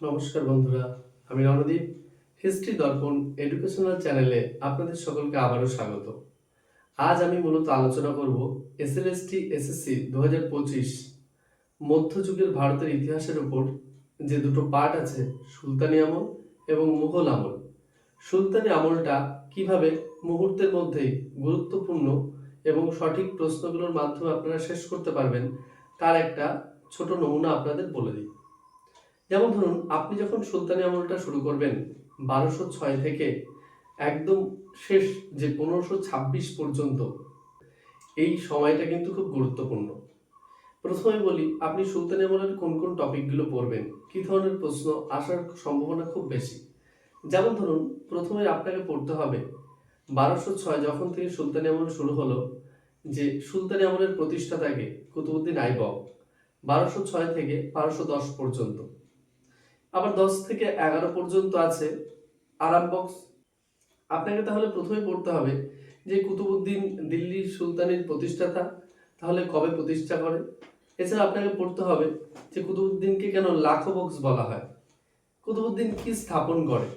নমস্কার বন্ধুরা, আমি রণদীপ। হিস্ট্রি দর্পণ এডুকেশনাল চ্যানেলে আপনাদের সকলকে আবারও স্বাগত। আজ আমি মূলত আলোচনা করব এসএলএসটি এসএসসি দু হাজার পঁচিশ মধ্যযুগের ভারতের ইতিহাসের উপর যে দুটো পার্ট আছে, সুলতানি আমল এবং মুঘল আমল। সুলতানি আমলটা কীভাবে মুহূর্তের মধ্যেই গুরুত্বপূর্ণ এবং সঠিক প্রশ্নগুলোর মাধ্যমে আপনারা শেষ করতে পারবেন, তার একটা ছোট নমুনা আপনাদের বলে দিই। যেমন ধরুন, আপনি যখন সুলতানি আমলটা শুরু করবেন, বারোশো ছয় থেকে একদম শেষ যে পনেরোশো ছাব্বিশ পর্যন্ত, এই সময়টা কিন্তু খুব গুরুত্বপূর্ণ। প্রথমে বলি, আপনি সুলতানি আমলের কোন কোন টপিকগুলো পড়বেন, কি ধরনের প্রশ্ন আসার সম্ভাবনা খুব বেশি। যেমন ধরুন, প্রথমে আপনাকে পড়তে হবে, বারোশো ছয় যখন থেকে সুলতানি আমল শুরু হলো, যে সুলতানি আমলের প্রতিষ্ঠাতাকে কুতুবুদ্দিন আইবক, বারোশো ছয় থেকে বারোশো দশ পর্যন্ত। আবার দশ থেকে এগারো পর্যন্ত আছে। আরাম বক্স আপনাকে তাহলে প্রথমে পড়তে হবে যে কুতুবুদ্দিন দিল্লির সুলতানের প্রতিষ্ঠাতা, তাহলে কবে প্রতিষ্ঠা করে? এছাড়া আপনাকে পড়তে হবে যে কুতুবুদ্দিনকে কেন লাখো বক্স বলা হয়? কুতুবুদ্দিন কি স্থাপন করে?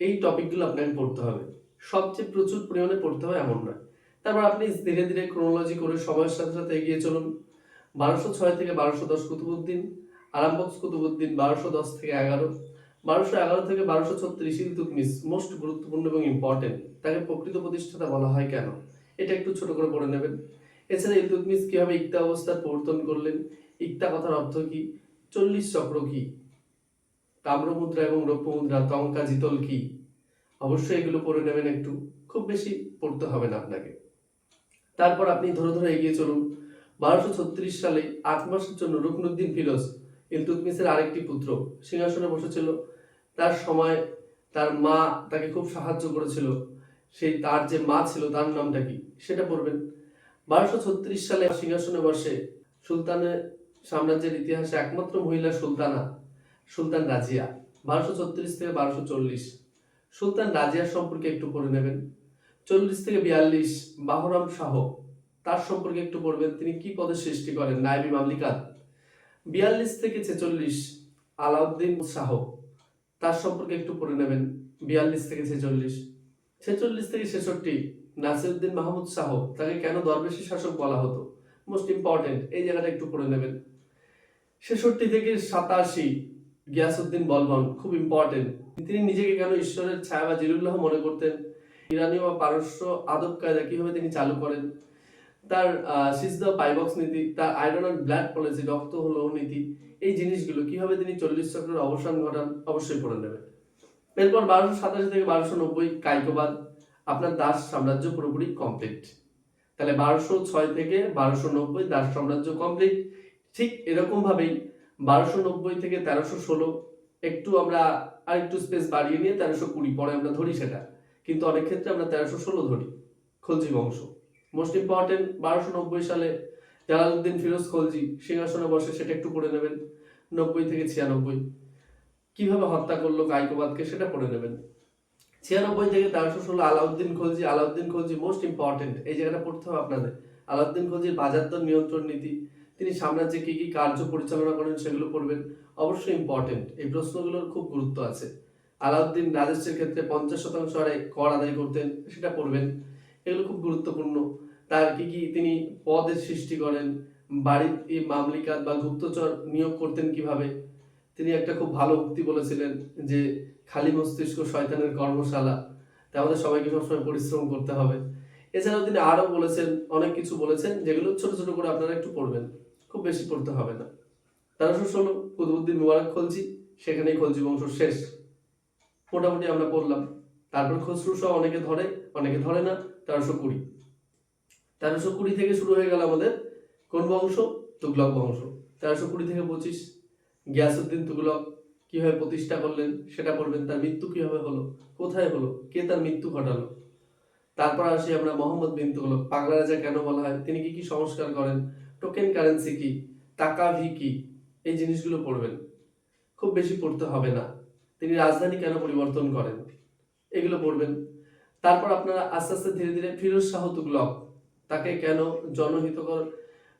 এই টপিকগুলো আপনাকে পড়তে হবে। সবচেয়ে প্রচুর পরিমাণে পড়তে হবে এমন নয়। তারপর আপনি ধীরে ধীরে ক্রোনোলজি করে সময়ের সাথে সাথে এগিয়ে চলুন। বারোশো ছয় থেকে বারোশো দশ কুতুবুদ্দিন আরামবক্স কুতুবুদ্দিন বারোশো দশ থেকে এগারো, বারোশো এগারো থেকে বারোশো ছত্রিশ ইলতুতমিস মোস্ট গুরুত্বপূর্ণ এবং ইম্পর্টেন্ট তাকে প্রকৃত প্রতিষ্ঠাতা বলা হয় কেন? এটা একটু ছোট করে পড়ে নেবেন। এছাড়া ইলতুতমিস কীভাবে ইকতা অবস্থার প্রবর্তন করলেন? ইকতা কথার অর্থ কি? চল্লিশ চক্র কি? তাম্রমুদ্রা এবং রৌপ্য মুদ্রা টঙ্কা জিতল কি? অবশ্যই এগুলো পড়ে নেবেন একটু। খুব বেশি পড়তে হবে না আপনাকে। তারপর আপনি ধরে ধরে এগিয়ে চলুন। বারোশো ছত্রিশ সালে আট মাসের জন্য রুকনুদ্দিন ফিরোজ ইলতুতমিসের আরেকটি পুত্র সিংহাসনে বসেছিল। তার সময় তার মা তাকে খুব সাহায্য করেছিল। সেই তার যে মা ছিল, তার নামটা কি? সেটা পড়বেন। বারোশো ছত্রিশ সালে সিংহাসনে বসে সুলতানের সাম্রাজ্যের ইতিহাসে একমাত্র মহিলা সুলতানা, সুলতান রাজিয়া, বারোশো ছত্রিশ থেকে বারোশো চল্লিশ। সুলতান রাজিয়া সম্পর্কে একটু পড়ে নেবেন। চল্লিশ থেকে বিয়াল্লিশ, বাহরাম শাহ, তার সম্পর্কে একটু পড়বেন। তিনি কি পদে সৃষ্টি করেন? নাইবি মামলিকাত বিয়াল্লিশ থেকে ছেচল্লিশ আলাউদ্দিন শাহ, তার সম্পর্কে একটু পড়ে নেবেন। বিয়াল্লিশ থেকে ছেচল্লিশ। ছেচল্লিশ থেকে ছেষট্টি নাসিরুদ্দিন মাহমুদ শাহ, তাকে কেন দরবেশী শাসক বলা হতো? মোস্ট ইম্পর্টেন্ট এই জায়গাটা একটু পড়ে নেবেন। ছেষট্টি থেকে সাতাশি গিয়াসুদ্দিন বলবন, খুব ইম্পর্টেন্ট তিনি নিজেকে কেন ঈশ্বরের ছায়া বা জিরুল্লাহ মনে করতেন? ইরানীয় বা পারস্য আদব কায়দা কীভাবে তিনি চালু করেন? তার সিজদা পাইবক্স নীতি, তার আয়রন অ্যান্ড ব্ল্যাক পলিসি রক্ত হলো নীতি, এই জিনিসগুলো কীভাবে তিনি চল্লিশ চক্রের অবসান ঘটান অবশ্যই পড়ে নেবেন। এরপর বারোশো সাতাশি থেকে বারোশো নব্বই কাইকোবাদ, আপনার দাস সাম্রাজ্য পুরোপুরি কমপ্লিট তাহলে বারোশো ছয় থেকে বারোশো নব্বই দাস সাম্রাজ্য কমপ্লিট ঠিক এরকম ভাবেই বারোশো নব্বই থেকে তেরোশো ষোলো, একটু আমরা আর একটু স্পেস বাড়িয়ে নিয়ে তেরোশো কুড়ি, পরে আমরা ধরি সেটা। কিন্তু অনেক ক্ষেত্রে আমরা তেরোশো ষোলো ধরি, খলজি বংশ। মোস্ট ইম্পর্টেন্ট বারোশো নব্বই সালে জালালউদ্দিন ফিরোজ খলজি সিংহাসনে বসে সেটা একটু পড়ে নেবেন। নব্বই থেকে ছিয়ানব্বই। কীভাবে হত্যা করল কাইকোবাদকে সেটা পড়ে নেবেন। ছিয়ানব্বই থেকে তেরোশো ষোলো আলাউদ্দিন খলজি আলাউদ্দিন খলজি মোস্ট ইম্পর্টেন্ট এই জায়গাটা পড়তে হবে আপনাদের। আলাউদ্দিন খলজির বাজার দর নিয়ন্ত্রণ নীতি, তিনি সাম্রাজ্যে কী কী কার্য পরিচালনা করেন সেগুলো পড়বেন। অবশ্যই ইম্পর্টেন্ট এই প্রশ্নগুলোর খুব গুরুত্ব আছে। আলাউদ্দিন রাজস্বের ক্ষেত্রে পঞ্চাশ শতাংশ হারে কর আদায় করতেন, সেটা পড়বেন। এগুলো খুব গুরুত্বপূর্ণ। তার কি কি তিনি পদের সৃষ্টি করেন, বাড়ির মামলিকাত বা গুপ্তচর নিয়োগ করতেন কীভাবে? তিনি একটা খুব ভালো উক্তি বলেছিলেন যে, খালি মস্তিষ্ক শয়তানের কর্মশালা। তাই আমাদের সবাইকে সবসময় পরিশ্রম করতে হবে। এছাড়াও তিনি আরও বলেছেন, অনেক কিছু বলেছেন, যেগুলো ছোট ছোট করে আপনারা একটু পড়বেন। খুব বেশি পড়তে হবে না। তেরোশো ষোলো কুতুবুদ্দিন মুবারক খলজি, সেখানেই খলজি বংশ শেষ। মোটামুটি আমরা পড়লাম। তারপর খসরু সহ অনেকে ধরে অনেকে ধরে না। তেরোশো কুড়ি। তেরোশো কুড়ি থেকে শুরু হয়ে গেল আমাদের কোন বংশ? তুগলক বংশ। তেরোশো কুড়ি থেকে পঁচিশ। গিয়াসুদ্দিন তুগলক কীভাবে প্রতিষ্ঠা করলেন সেটা পড়বেন তার মৃত্যু কীভাবে হলো? কোথায় হলো? কে তার মৃত্যু ঘটালো? তারপর আসি আমরা মোহাম্মদ বিন তুগলক। পাগলা রাজা কেন বলা হয়? তিনি কি কি সংস্কার করেন? টোকেন কারেন্সি কি? টাকা ভি কি? এই জিনিসগুলো পড়বেন। খুব বেশি পড়তে হবে না। তিনি রাজধানী কেন পরিবর্তন করেন? এগুলো পড়বেন। তারপর আপনারা আস্তে আস্তে ধীরে ধীরে ফিরোজ শাহ তুগলক, তাকে কেন জনহিতকর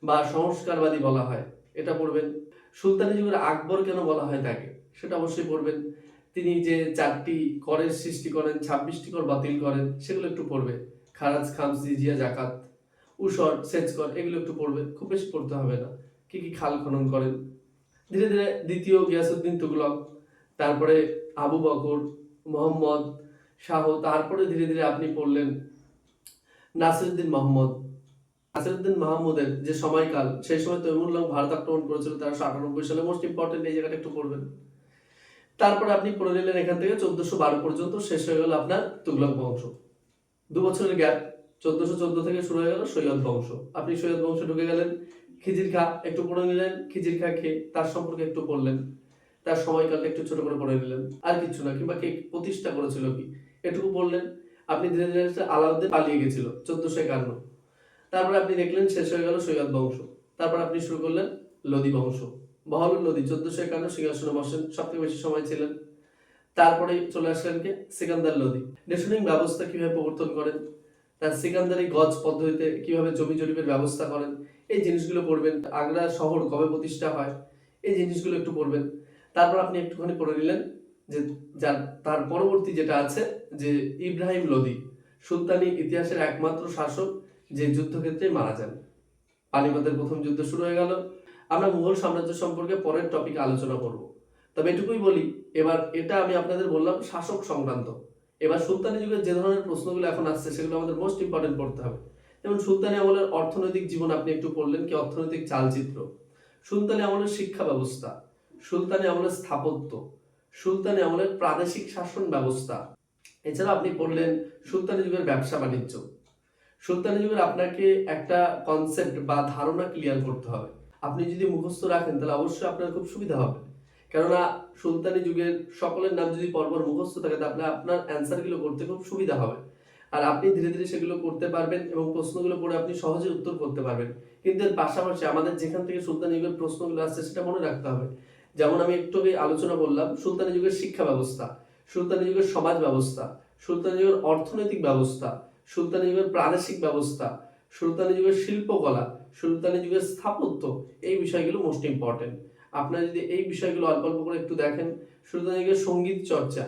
বা সংস্কারবাদী বলা হয়, এটা পড়বেন। সুলতানি যুগের আকবর কেন বলা হয় তাকে, সেটা অবশ্যই পড়বেন। তিনি যে চারটি করের সৃষ্টি করেন, ছাব্বিশটি কর বাতিল করেন, সেগুলো একটু পড়বে খারাজ, খামস জিজিয়া জাকাত উসর সেচ কর এগুলো একটু পড়বে খুব বেশি পড়তে হবে না। কি কি খাল খনন করেন। ধীরে ধীরে দ্বিতীয় গিয়াসুদ্দিন তুগলক, তারপরে আবু বকর, মোহাম্মদ শাহ, তারপরে ধীরে ধীরে আপনি পড়লেন নাসিরুদ্দিন মোহাম্মদ নাসিরুদ্দিন মাহমুদের যে সময়কাল, সেই সময় তৈমুল্লাহ ভারত আক্রমণ করেছিল তেরোশো আটানব্বই সালে। মোস্ট ইম্পর্টেন্ট এই জায়গাটা একটু পড়বেন। তারপরে আপনি পড়ে নিলেন এখান থেকে চোদ্দশো বারো পর্যন্ত, শেষ হয়ে গেল আপনার তুগলক বংশ। দু বছরের গ্যাপ চোদ্দশো চোদ্দ থেকে শুরু হয়ে গেল সৈয়দ বংশ। আপনি সৈয়দ বংশ ঢুকে গেলেন, খিজির খা একটু পড়ে নিলেন, খিজির খা খেয়ে তার সম্পর্কে একটু পড়লেন। তার সময়কালটা একটু ছোট করে পড়ে নিলেন। আর কিছু না, কিংবা কে প্রতিষ্ঠা করেছিল কি? এটুকু বললেন, আপনি ধীরে ধীরে আলাউদ্দিন পালিয়ে গেছিল, চোদ্দশো একান্ন। তারপরে আপনি দেখলেন শেষ হয়ে গেল সৈয়দ বংশ। তারপর আপনি শুরু করলেন লোদি বংশ। বহলুল লোদি, চোদ্দশো একান্ন সিংহাসনে বসেন সবথেকে বেশি সময় ছিলেন। তারপরে চলে আসলেন কে? সিকান্দার লোদি। রেশনিং ব্যবস্থা কীভাবে প্রবর্তন করেন? তার সিকান্দারি গজ পদ্ধতিতে কীভাবে জমি জরিপের ব্যবস্থা করেন? এই জিনিসগুলো পড়বেন। আগ্রা শহর কবে প্রতিষ্ঠা হয়? এই জিনিসগুলো একটু পড়বেন। তারপর আপনি একটুখানি পড়ে নিলেন যে যার, তার পরবর্তী যেটা আছে, যে ইব্রাহিম লোদি, সুলতানি ইতিহাসের একমাত্র শাসক, যে যুদ্ধক্ষেত্রে মারা যান। পানিপথের প্রথম যুদ্ধ শুরু হয়ে গেল। আমরা মুঘল সাম্রাজ্য সম্পর্কে পরের টপিকে আলোচনা করব। তবে এটুকুই বলি, এবার এটা আমি আপনাদের বললাম, শাসক সংক্রান্ত। এবার সুলতানি যুগের যে ধরনের প্রশ্নগুলো এখন আসছে, সেগুলো আমাদের মোস্ট ইম্পর্টেন্ট পড়তে হবে। যেমন সুলতানি আমলের অর্থনৈতিক জীবন আপনি একটু পড়লেন, কি অর্থনৈতিক চালচিত্র? সুলতানি আমলের শিক্ষা ব্যবস্থা, সুলতানি আমলের স্থাপত্য সুলতানি আমলের প্রাদেশিক শাসন ব্যবস্থা। এছাড়া আপনি পড়লেন সুলতানি যুগের ব্যবসা বাণিজ্য। সুলতানি যুগের আপনাকে একটা কনসেপ্ট বা ধারণা ক্লিয়ার করতে হবে। আপনি যদি মুখস্থ রাখেন, তাহলে অবশ্যই আপনার খুব সুবিধা হবে। কেননা সুলতানি যুগের সকলের নাম যদি পরপর মুখস্থ থাকে, তাহলে আপনার অ্যান্সারগুলো করতে খুব সুবিধা হবে। আর আপনি ধীরে ধীরে সেগুলো করতে পারবেন এবং প্রশ্নগুলো পড়ে আপনি সহজে উত্তর করতে পারবেন। কিন্তু এর পাশাপাশি আমাদের যেখান থেকে সুলতানি যুগের প্রশ্নগুলো আসছে, সেটা মনে রাখতে হবে। যেমন আমি একটু আগে আলোচনা করলাম, সুলতানি যুগের শিক্ষা ব্যবস্থা, সুলতানি যুগের সমাজ ব্যবস্থা, সুলতানি যুগের অর্থনৈতিক ব্যবস্থা, সুলতানি যুগের প্রাদেশিক ব্যবস্থা, সুলতানি যুগের শিল্পকলা, সুলতানি যুগের স্থাপত্য, এই বিষয়গুলো মোস্ট ইম্পর্টেন্ট আপনারা যদি এই বিষয়গুলো অল্প অল্প করে একটু দেখেন, সুলতানি যুগের সংগীত চর্চা,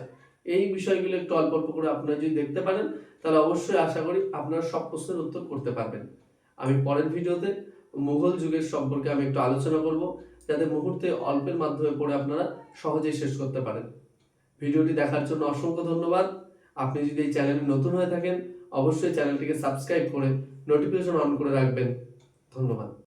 এই বিষয়গুলো একটু অল্প অল্প করে আপনারা যদি দেখতে পারেন, তাহলে অবশ্যই আশা করি আপনারা সব প্রশ্নের উত্তর করতে পারবেন। আমি পরের ভিডিওতে মুঘল যুগের সম্পর্কে আমি একটু আলোচনা করব। যাতে মুহূর্তে অল্পের মাধ্যমে পড়ে আপনারা সহজেই শেষ করতে পারেন। ভিডিওটি দেখার জন্য অসংখ্য ধন্যবাদ। আপনি যদি এই চ্যানেলে নতুন হয়ে থাকেন, অবশ্যই চ্যানেলটিকে সাবস্ক্রাইব করে নোটিফিকেশন অন করে রাখবেন। ধন্যবাদ।